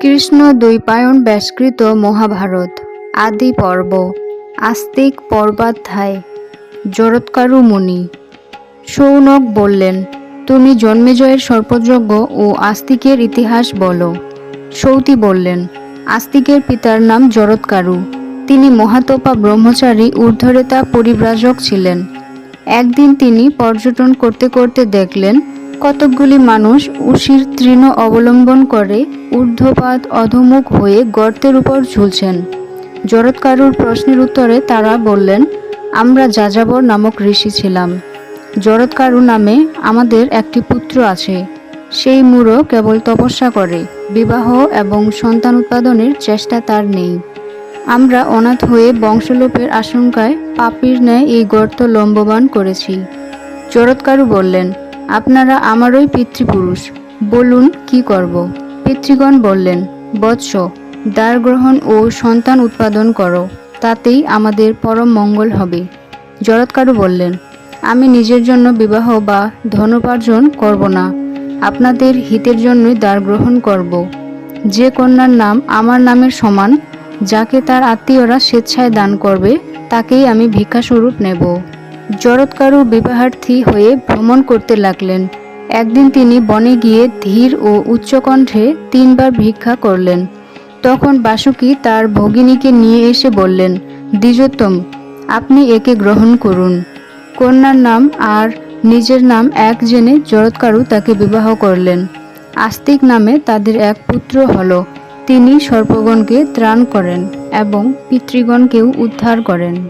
কৃষ্ণ দ্বৈপায়ন ব্যাসকৃত মহাভারত, আদি পর্ব, আস্তিক পর্বাধ্যায় জরৎকারু মুনি। সৌনক বললেন, তুমি জন্মেজয়ের সর্পযজ্ঞ ও আস্তিকের ইতিহাস বলো। সৌতি বললেন, আস্তিকের পিতার নাম জরৎকারু তিনি মহাতপা ব্রহ্মচারী ঊর্ধ্বরেতা পরিব্রাজক ছিলেন। একদিন তিনি পর্যটন করতে করতে দেখলেন কতকগুলি মানুষ উশির তৃণ অবলম্বন করে ঊর্ধ্বপাত অধমুখ হয়ে গর্তের উপর ঝুলছেন। জরৎকারুর প্রশ্নের উত্তরে তারা বললেন, আমরা যাযাবর নামক ঋষি ছিলাম। জরৎকারু নামে আমাদের একটি পুত্র আছে। সেই মূঢ় কেবল তপস্যা করে, বিবাহ এবং সন্তান উৎপাদনের চেষ্টা তার নেই। আমরা অনাথ হয়ে বংশলোপের আশঙ্কায় পাপির ন্যায় এই গর্ত লম্ববান করেছি। জরৎকারু বললেন আপনারা আমারই পিতৃপুরুষ। বলুন, কি করব? পিতৃগণ বললেন, বৎস দ্বার গ্রহণ ও সন্তান উৎপাদন করো, তাতেই আমাদের পরম মঙ্গল হবে। জরৎকারু বললেন, আমি নিজের জন্য বিবাহ বা ধনোপার্জন করব না, আপনাদের হিতের জন্যই দ্বার গ্রহণ করব। যে কন্যার নাম আমার নামের সমান, যাকে তার আত্মীয়রা স্বেচ্ছায় দান করবে, তাকেই আমি ভিক্ষাস্বরূপ নেব। জরৎকারু বিবাহার্থী হয়ে ভ্রমণ করতে লাগলেন। একদিন তিনি বনে গিয়ে ধীর ও উচ্চকণ্ঠে তিনবার ভিক্ষা করলেন। তখন বাসুকি তার ভগিনীকে নিয়ে এসে বললেন, দ্বিজোত্তম, আপনি একে গ্রহণ করুন। কন্যার নাম আর নিজের নাম এক জেনে জরৎকারু তাকে বিবাহ করলেন। আস্তিক নামে তাদের এক পুত্র হল। তিনি সর্পগণকে ত্রাণ করেন এবং পিতৃগণকেও উদ্ধার করেন।